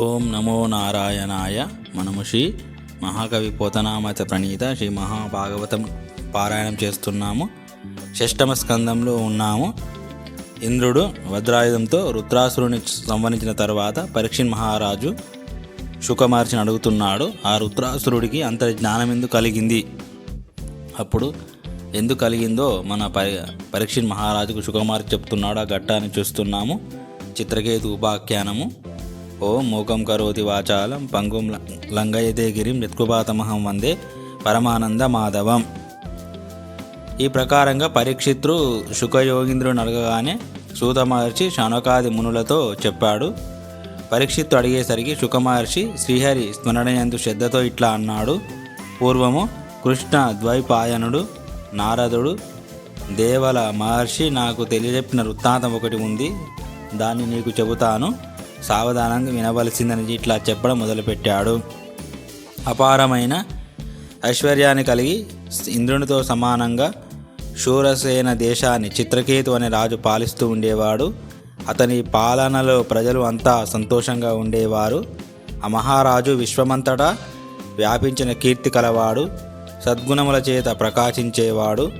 ఓం నమో నారాయణాయ మనము శ్రీ మహాకవి పోతనామత ప్రణీత శ్రీ మహాభాగవతం పారాయణం చేస్తున్నాము. షష్టమ స్కందంలో ఉన్నాము. ఇంద్రుడు వజ్రాయుధంతో రుద్రాసురుని సంవరించిన తర్వాత పరీక్షిన్ మహారాజు శుకమార్చిని అడుగుతున్నాడు. ఆ రుద్రాసురుడికి అంత జ్ఞానం ఎందుకు కలిగింది. అప్పుడు ఎందుకు కలిగిందో మన పరి పరీక్షిన్ మహారాజుకు శుకమార్చి చెప్తున్నాడు. ఆ ఘట్టాన్ని చూస్తున్నాము. చిత్రకేతు ఉపాఖ్యానము. ఓం మూకం కరోతి వాచాలం పంగుం ల- లంఘయతే గిరిం యత్కృపాతమహం వందే పరమానంద మాధవం. ఈ ప్రకారంగా పరీక్షిత్రు శుకయోగింద్రుని అడగగానే సూత మహర్షి శనకాది మునులతో చెప్పాడు. పరీక్షిత్తు అడిగేసరికి శుకమహర్షి శ్రీహరి స్మరణయందు శ్రద్ధతో ఇట్లా అన్నాడు. పూర్వము కృష్ణ ద్వైపాయనుడు నారదుడు దేవల మహర్షి నాకు తెలియజెప్పిన వృత్తాంతం ఒకటి ఉంది. దాన్ని నీకు చెబుతాను. సావధానంగా వినవలసిందని ఇట్లా చెప్పడం మొదలుపెట్టాడు. అపారమైన ఐశ్వర్యాన్ని కలిగి ఇంద్రునితో సమానంగా శూరసేన దేశాన్ని చిత్రకేతు అనే రాజు పాలిస్తూ ఉండేవాడు. అతని పాలనలో ప్రజలు అంతా సంతోషంగా ఉండేవారు. ఆ మహారాజు విశ్వమంతటా వ్యాపించిన కీర్తి కలవాడు. సద్గుణముల చేత ప్రకాశించేవాడు.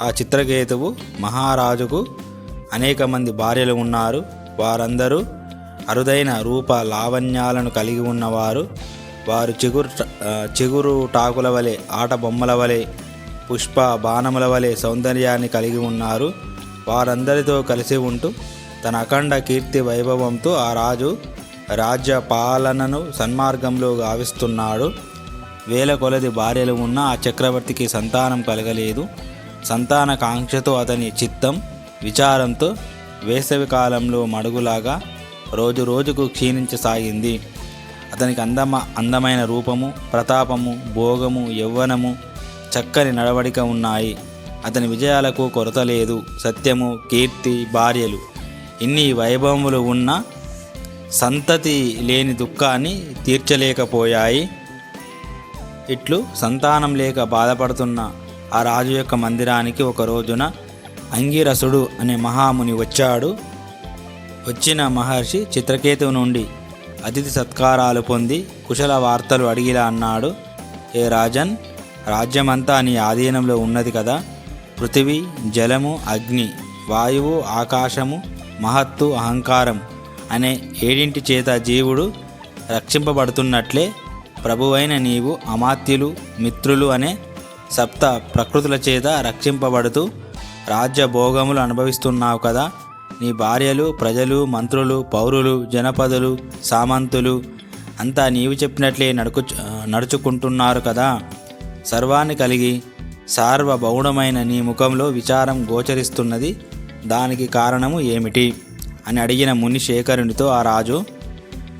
ఆ చిత్రకేతువు మహారాజుకు అనేక మంది భార్యలు ఉన్నారు. వారందరూ అరుదైన రూప లావణ్యాలను కలిగి ఉన్నవారు వారు చిగురు చిగురు టాకుల వలె ఆట బొమ్మల వలె పుష్ప బాణముల వలె సౌందర్యాన్ని కలిగి ఉన్నారు. వారందరితో కలిసి ఉంటూ తన అఖండ కీర్తి వైభవంతో ఆ రాజు రాజ్య పాలనను సన్మార్గంలో గావిస్తున్నాడు. వేల కొలది భార్యలు ఉన్న ఆ చక్రవర్తికి సంతానం కలగలేదు. సంతాన కాంక్షతో అతని చిత్తం విచారంతో వేసవి కాలంలో మడుగులాగా రోజు రోజుకు క్షీణించసాగింది. అతనికి అందమ అందమైన రూపము ప్రతాపము భోగము యవ్వనము చక్కని నడవడిక ఉన్నాయి. అతని విజయాలకు కొరత లేదు. సత్యము కీర్తి భార్యలు. ఇన్ని వైభవములు ఉన్న సంతతి లేని దుఃఖాన్ని తీర్చలేకపోయాయి. ఇట్లు సంతానం లేక బాధపడుతున్న ఆ రాజు యొక్క మందిరానికి ఒక రోజున అంగిరసుడు అనే మహాముని వచ్చాడు. వచ్చిన మహర్షి చిత్రకేతు నుండి అతిథి సత్కారాలు పొంది కుశల వార్తలు అడిగిలా అన్నాడు. ఏ రాజన్ రాజ్యమంతా నీ ఆధీనంలో ఉన్నది కదా. పృథివీ జలము అగ్ని వాయువు ఆకాశము మహత్తు అహంకారం అనే ఏడింటి చేత జీవుడు రక్షింపబడుతున్నట్లే ప్రభువైన నీవు అమాత్యులు మిత్రులు అనే సప్త ప్రకృతుల చేత రక్షింపబడుతూ రాజ్య భోగములు అనుభవిస్తున్నావు కదా. నీ భార్యలు ప్రజలు మంత్రులు పౌరులు జనపదులు సామంతులు అంతా నీవు చెప్పినట్లే నడుకు నడుచుకుంటున్నారు కదా. సర్వాన్ని కలిగి సార్వభౌడమైన నీ ముఖంలో విచారం గోచరిస్తున్నది దానికి కారణము ఏమిటి? అని అడిగిన ముని శేఖరునితో ఆ రాజు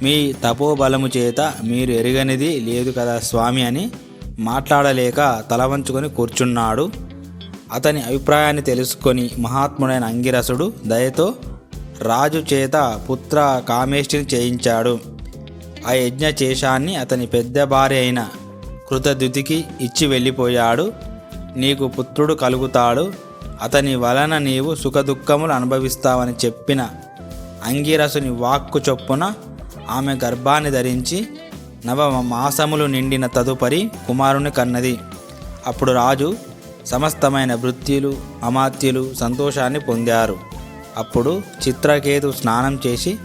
మీ తపోబలము చేత మీరు ఎరగనిది లేదు కదా స్వామి అని మాట్లాడలేక తల వంచుకొని కూర్చున్నాడు. అతని అభిప్రాయాన్ని తెలుసుకొని మహాత్ముడైన అంగిరసుడు దయతో రాజు చేత పుత్ర కామేష్టిని చేయించాడు. ఆ యజ్ఞ చేశాన్ని అతని పెద్ద భార్య అయిన కృతద్యుతికి ఇచ్చి వెళ్ళిపోయాడు. నీకు పుత్రుడు కలుగుతాడు. అతని వలన నీవు సుఖదుఖములు అనుభవిస్తావని చెప్పిన అంగిరసుని వాక్కు చొప్పున ఆమె గర్భాన్ని ధరించి నవ మాసములు నిండిన తదుపరి కుమారుని కన్నది. అప్పుడు రాజు సమస్తమైన వృత్తిలు అమాత్యులు సంతోషాన్ని పొందారు. అప్పుడు చిత్రకేతు స్నానం చేసి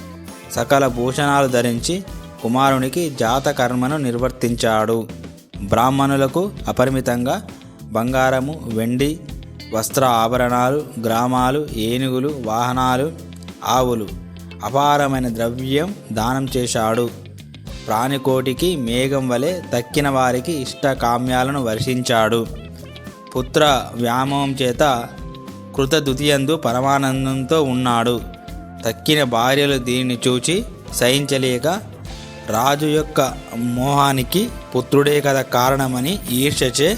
సకల భూషణాలు ధరించి కుమారునికి జాతకర్మను నిర్వర్తించాడు. బ్రాహ్మణులకు అపరిమితంగా బంగారము వెండి వస్త్ర ఆభరణాలు గ్రామాలు ఏనుగులు వాహనాలు ఆవులు అపారమైన ద్రవ్యం దానం చేశాడు. ప్రాణికోటికి మేఘం వలె తక్కిన వారికి ఇష్ట కామ్యాలను వర్షించాడు. పుత్ర వ్యామోహం చేత కృతద్వితీయందు పరమానందంతో ఉన్నాడు. తక్కిన భార్యలు దీన్ని చూచి సహించలేక రాజు యొక్క మోహానికి పుత్రుడే కదా కారణమని ఈర్ష్యచే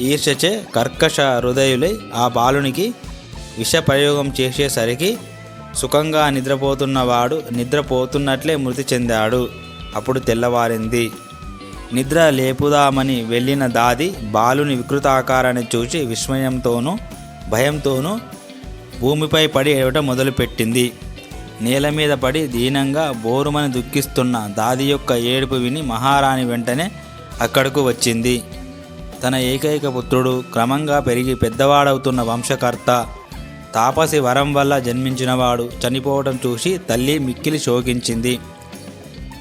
ఈర్ష్యచే కర్కశ హృదయులై ఆ బాలునికి విషప్రయోగం చేసేసరికి సుఖంగా నిద్రపోతున్నవాడు నిద్రపోతున్నట్లే మృతి చెందాడు. అప్పుడు తెల్లవారింది. నిద్ర లేపుదామని వెళ్ళిన దాది బాలుని వికృతాకారాన్ని చూసి విస్మయంతోనూ భయంతోనూ భూమిపై పడి ఏడవటం మొదలుపెట్టింది. నేల మీద పడి దీనంగా బోరుమని దుఃఖిస్తున్న దాది యొక్క ఏడుపు విని మహారాణి వెంటనే అక్కడకు వచ్చింది. తన ఏకైక పుత్రుడు క్రమంగా పెరిగి పెద్దవాడవుతున్న వంశకర్త తాపసి వరం వల్ల జన్మించినవాడు చనిపోవటం చూసి తల్లి మిక్కిలి శోకించింది.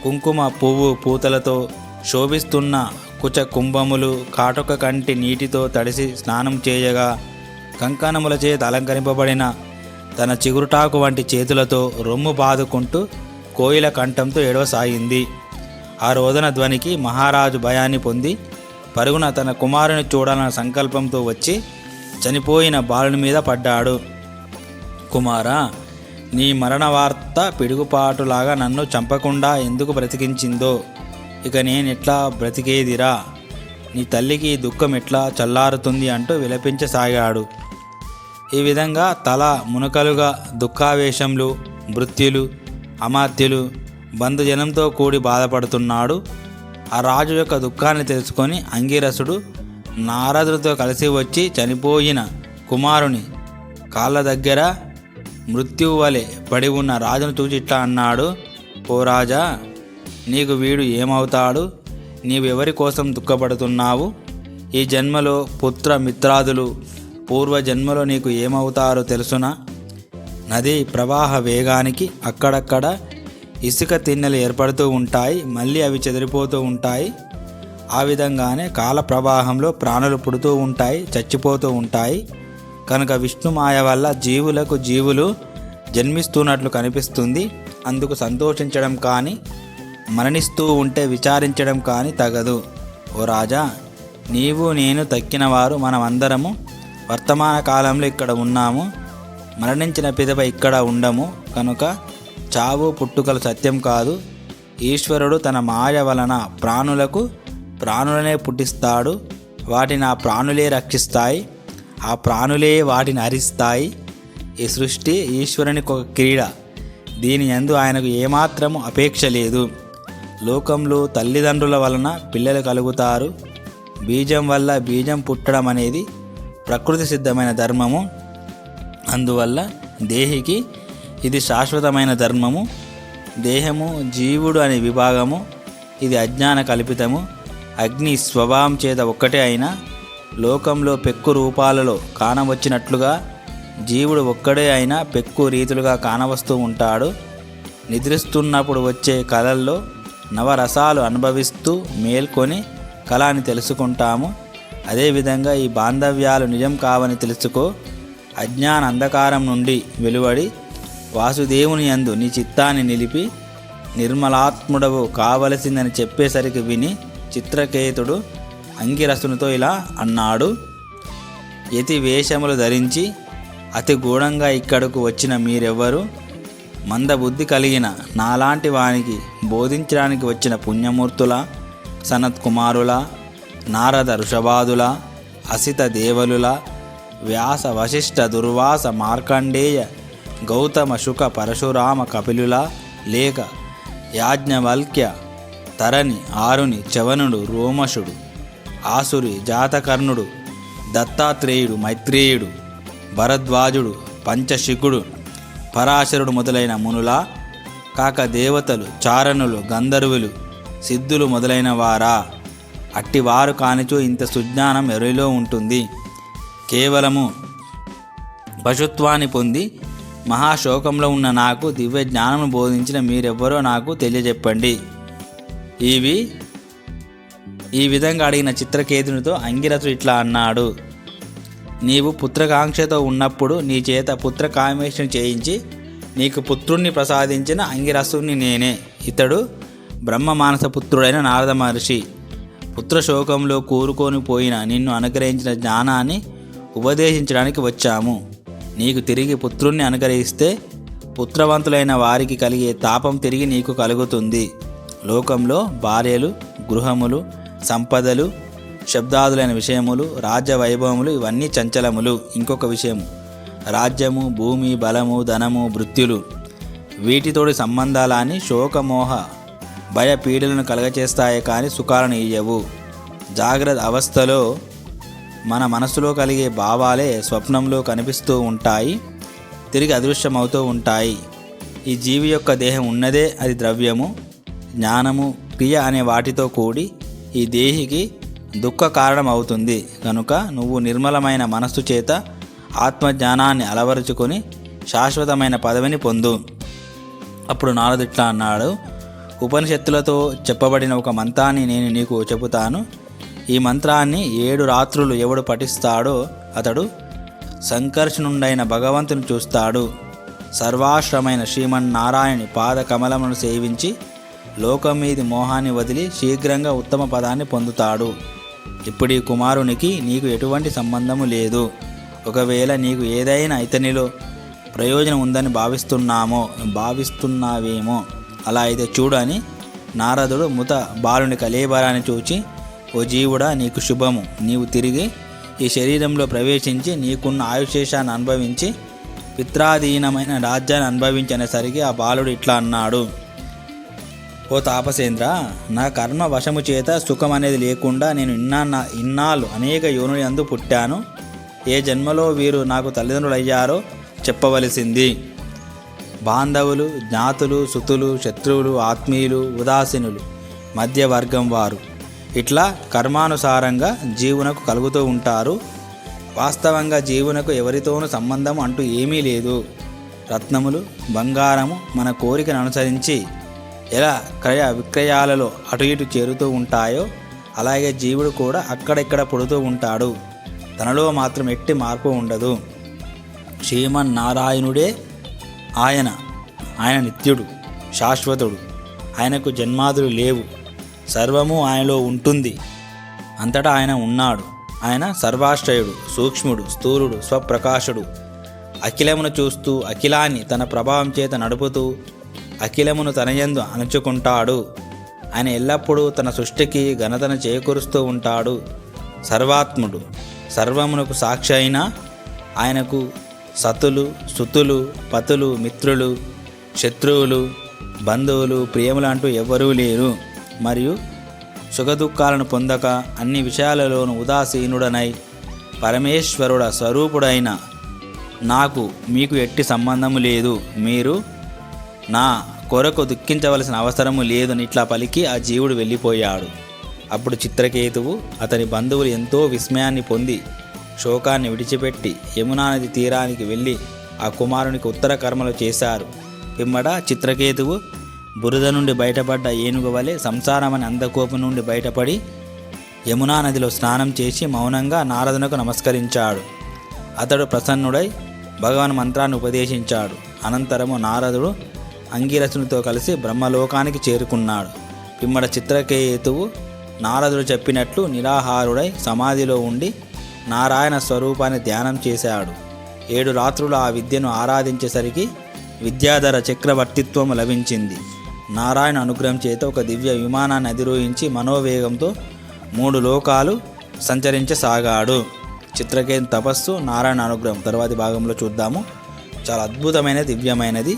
కుంకుమ పువ్వు పూతలతో శోభిస్తున్న కుచ కుంభములు కాటుక కంటి నీటితో తడిసి స్నానం చేయగా కంకణముల చేత అలంకరింపబడిన తన చిగురుటాకు వంటి చేతులతో రొమ్ము బాదుకుంటూ కోయిల కంఠంతో ఏడవసాగింది ఆ రోదన ధ్వనికి మహారాజు భయాన్ని పొంది పరుగున తన కుమారుని చూడాలన్న సంకల్పంతో వచ్చి చనిపోయిన బాలుని మీద పడ్డాడు. కుమారా నీ మరణ వార్త పిడుగుపాటులాగా నన్ను చంపకుండా ఎందుకు బ్రతికించిందో? ఇక నేను ఎట్లా బ్రతికేదిరా? నీ తల్లికి దుఃఖం ఎట్లా చల్లారుతుంది అంటూ విలపించసాగాడు. ఈ విధంగా తల మునకలుగా దుఃఖావేశంలు మృత్యులు అమాత్యులు బంధుజనంతో కూడి బాధపడుతున్నాడు. ఆ రాజు యొక్క దుఃఖాన్ని తెలుసుకొని అంగిరసుడు నారదుడితో కలిసి వచ్చి చనిపోయిన కుమారుని కాళ్ళ దగ్గర మృత్యువు వలె పడి ఉన్న రాజును చూచి ఇట్లా అన్నాడు. ఓ రాజా నీకు వీడు ఏమవుతాడు? నీవు ఎవరి కోసం దుఃఖపడుతున్నావు? ఈ జన్మలో పుత్ర మిత్రాదులు పూర్వ జన్మలో నీకు ఏమవుతారో తెలుసునా? నది ప్రవాహ వేగానికి అక్కడక్కడ ఇసుక తిన్నెలు ఏర్పడుతూ ఉంటాయి మళ్ళీ అవి చెదిరిపోతూ ఉంటాయి. ఆ విధంగానే కాల ప్రవాహంలో ప్రాణులు పుడుతూ ఉంటాయి చచ్చిపోతూ ఉంటాయి. కనుక విష్ణుమాయ వల్ల జీవులకు జీవులు జన్మిస్తున్నట్లు కనిపిస్తుంది. అందుకు సంతోషించడం కానీ మరణిస్తూ ఉంటే విచారించడం కానీ తగదు. ఓ రాజా నీవు నేను తక్కినవారు మనమందరము వర్తమాన కాలంలో ఇక్కడ ఉన్నాము. మరణించిన పిదప ఇక్కడ ఉండము. కనుక చావు పుట్టుకలు సత్యం కాదు. ఈశ్వరుడు తన మాయ వలన ప్రాణులకు ప్రాణులనే పుట్టిస్తాడు. వాటిని ఆ ప్రాణులే రక్షిస్తాయి. ఆ ప్రాణులే వాటిని హరిస్తాయి ఈ సృష్టి ఈశ్వరుని ఒక క్రీడ. దీని ఎందు ఆయనకు ఏమాత్రము అపేక్ష లేదు. లోకంలో తల్లిదండ్రుల వలన పిల్లలు కలుగుతారు. బీజం వల్ల బీజం పుట్టడం అనేది ప్రకృతి సిద్ధమైన ధర్మము. అందువల్ల దేహికి ఇది శాశ్వతమైన ధర్మము. దేహము జీవుడు అనే విభాగము. ఇది అజ్ఞాన కల్పితము. అగ్ని స్వభావం చేత ఒక్కటే అయినా లోకంలో పెక్కు రూపాలలో కానవచ్చినట్లుగా జీవుడు ఒక్కడే అయినా పెక్కు రీతులుగా కానవస్తూ ఉంటాడు. నిద్రిస్తున్నప్పుడు వచ్చే కళల్లో నవరసాలు అనుభవిస్తూ మేల్కొని కళ అని తెలుసుకుంటాము. అదేవిధంగా ఈ బాంధవ్యాలు నిజం కావని తెలుసుకో. అజ్ఞాన అంధకారం నుండి వెలువడి వాసుదేవుని యందు నీ చిత్తాన్ని నిలిపి నిర్మలాత్ముడవు కావలసిందని చెప్పేసరికి విని చిత్రకేతుడు అంగిరసునితో ఇలా అన్నాడు. యతి వేషములు ధరించి అతి గూఢంగా ఇక్కడకు వచ్చిన మీరెవ్వరు? మందబుద్ధి కలిగిన నాలాంటి వానికి బోధించడానికి వచ్చిన పుణ్యమూర్తుల సనత్ కుమారుల నారద ఋషభాదుల అసిత దేవలుల వ్యాస వశిష్ఠ దుర్వాస మార్కండేయ గౌతమ శుక పరశురామ కపిలుల లేక యాజ్ఞవల్క్య తరణి ఆరుని చవనుడు రోమశుడు ఆసురి జాతకర్ణుడు దత్తాత్రేయుడు మైత్రేయుడు భరద్వాజుడు పంచశిఖుడు పరాశరుడు మొదలైన మునుల కాక దేవతలు చారణులు గంధర్వులు సిద్ధులు మొదలైన వారా? అట్టివారు కానిచో ఇంత సుజ్ఞానం ఎవరిలో ఉంటుంది? కేవలము పశుత్వాన్ని పొంది మహాశోకంలో ఉన్న నాకు దివ్య జ్ఞానము బోధించిన మీరెవ్వరో నాకు తెలియజెప్పండి. ఇవి ఈ విధంగా అడిగిన చిత్రకేతునితో అంగిరథుడు ఇట్లా అన్నాడు. నీవు పుత్రకాంక్షతో ఉన్నప్పుడు నీ చేత పుత్ర కామేషణ చేయించి నీకు పుత్రుణ్ణి ప్రసాదించిన అంగిరసుని నేనే. ఇతడు బ్రహ్మ మానస పుత్రుడైన నారద మహర్షి. పుత్రశోకంలో కూరుకొని పోయిన నిన్ను అనుగ్రహించిన జ్ఞానాన్ని ఉపదేశించడానికి వచ్చాము. నీకు తిరిగి పుత్రుణ్ణి అనుగ్రహిస్తే పుత్రవంతులైన వారికి కలిగే తాపం తిరిగి నీకు కలుగుతుంది. లోకంలో భార్యలు గృహములు సంపదలు శబ్దాదులైన విషయములు రాజ్య వైభవములు ఇవన్నీ చంచలములు. ఇంకొక విషయం రాజ్యము భూమి బలము ధనము వృత్తులు. వీటితోటి సంబంధాలని శోకమోహ భయ పీడలను కలగచేస్తాయి కానీ సుఖాలను ఇయ్యవు. జాగ్రత్త అవస్థలో మన మనసులో కలిగే భావాలే స్వప్నంలో కనిపిస్తూ ఉంటాయి తిరిగి అదృశ్యమవుతూ ఉంటాయి. ఈ జీవి యొక్క దేహం ఉన్నదే అది ద్రవ్యము జ్ఞానము క్రియ అనే వాటితో కూడి ఈ దేహికి దుఃఖ కారణం అవుతుంది కనుక నువ్వు నిర్మలమైన మనస్సు చేత ఆత్మజ్ఞానాన్ని అలవరుచుకొని శాశ్వతమైన పదవిని పొందు. అప్పుడు నారదుట్లా అన్నాడు ఉపనిషత్తులతో చెప్పబడిన ఒక మంత్రాన్ని నేను నీకు చెబుతాను. ఈ మంత్రాన్ని ఏడు రాత్రులు ఎవడు పఠిస్తాడో అతడు సంకర్షణుండైన భగవంతుని చూస్తాడు. సర్వాశ్రమైన శ్రీమన్నారాయణి పాద కమలమును సేవించి లోకం మీది మోహాన్ని వదిలి శీఘ్రంగా ఉత్తమ పదాన్ని పొందుతాడు. ఇప్పుడు ఈ కుమారునికి నీకు ఎటువంటి సంబంధము లేదు. ఒకవేళ నీకు ఏదైనా ఇతనిలో ప్రయోజనం ఉందని భావిస్తున్నామో భావిస్తున్నావేమో అలా అయితే చూడని నారదుడు ముత బాలుని కలేబరాన్ని చూచి ఓ జీవుడా నీకు శుభము. నీవు తిరిగి ఈ శరీరంలో ప్రవేశించి నీకున్న ఆయుశేషాన్ని అనుభవించి పిత్రాధీనమైన రాజ్యాన్ని అనుభవించనేసరికి ఆ బాలుడు ఇట్లా అన్నాడు. ఓ తాపసేంద్ర నా కర్మ వశము చేత సుఖం అనేది లేకుండా నేను ఇన్నా ఇన్నాళ్ళు అనేక యోనుని అందు పుట్టాను. ఏ జన్మలో వీరు నాకు తల్లిదండ్రులు అయ్యారో చెప్పవలసింది. బాంధవులు జ్ఞాతులు సుతులు శత్రువులు ఆత్మీయులు ఉదాసీనులు మధ్యవర్గం వారు. ఇట్లా కర్మానుసారంగా జీవునకు కలుగుతూ ఉంటారు. వాస్తవంగా జీవునకు ఎవరితోనూ సంబంధం అంటూ ఏమీ లేదు. రత్నములు బంగారము మన కోరికను అనుసరించి ఎలా క్రయ విక్రయాలలో అటు ఇటు చేరుతూ ఉంటాయో అలాగే జీవుడు కూడా అక్కడెక్కడ పుడుతూ ఉంటాడు. తనలో మాత్రం ఎట్టి మార్పు ఉండదు. శ్రీమన్నారాయణుడే ఆయన ఆయన నిత్యుడు శాశ్వతుడు. ఆయనకు జన్మాదులు లేవు. సర్వము ఆయనలో ఉంటుంది. అంతటా ఆయన ఉన్నాడు. ఆయన సర్వాశ్రయుడు సూక్ష్ముడు స్థూలుడు స్వప్రకాశుడు. అఖిలమును చూస్తూ అఖిలాన్ని తన ప్రభావం చేత నడుపుతూ అఖిలమును తనయందు అణుచుకుంటాడు. ఆయన ఎల్లప్పుడూ తన సృష్టికి ఘనతను చేకూరుస్తూ ఉంటాడు. సర్వాత్ముడు సర్వమునకు సాక్షి అయిన ఆయనకు సతులు సుతులు పతులు మిత్రులు శత్రువులు బంధువులు ప్రియములు అంటూ ఎవ్వరూ లేరు. మరియు సుఖదుఖాలను పొందక అన్ని విషయాలలోనూ ఉదాసీనుడనై పరమేశ్వరుడ స్వరూపుడైన నాకు మీకు ఎట్టి సంబంధము లేదు. మీరు నా కొరకు దుఃఖించవలసిన అవసరము లేదని ఇట్లా పలికి ఆ జీవుడు వెళ్ళిపోయాడు. అప్పుడు చిత్రకేతువు అతని బంధువులు ఎంతో విస్మయాన్ని పొంది శోకాన్ని విడిచిపెట్టి యమునా నది తీరానికి వెళ్ళి ఆ కుమారునికి ఉత్తర కర్మలు చేశారు. పిమ్మట చిత్రకేతువు బురద నుండి బయటపడ్డ ఏనుగు వలె సంసారమని అందకోపం నుండి బయటపడి యమునా నదిలో స్నానం చేసి మౌనంగా నారదునకు నమస్కరించాడు. అతడు ప్రసన్నుడై భగవాన్ మంత్రాన్ని ఉపదేశించాడు. అనంతరము నారదుడు అంగీరసునితో కలిసి బ్రహ్మలోకానికి చేరుకున్నాడు. పిమ్మడ చిత్రకేతువు నారదుడు చెప్పినట్లు నిరాహారుడై సమాధిలో ఉండి నారాయణ స్వరూపాన్ని ధ్యానం చేశాడు. ఏడు రాత్రులు ఆ విద్యను ఆరాధించేసరికి విద్యాధర చక్రవర్తిత్వం లభించింది. నారాయణ అనుగ్రహం చేత ఒక దివ్య విమానాన్ని అధిరోహించి మనోవేగంతో మూడు లోకాలు సంచరించసాగాడు. చిత్రకేతు తపస్సు నారాయణ అనుగ్రహం. తర్వాతి భాగంలో చూద్దాము. చాలా అద్భుతమైన దివ్యమైనది.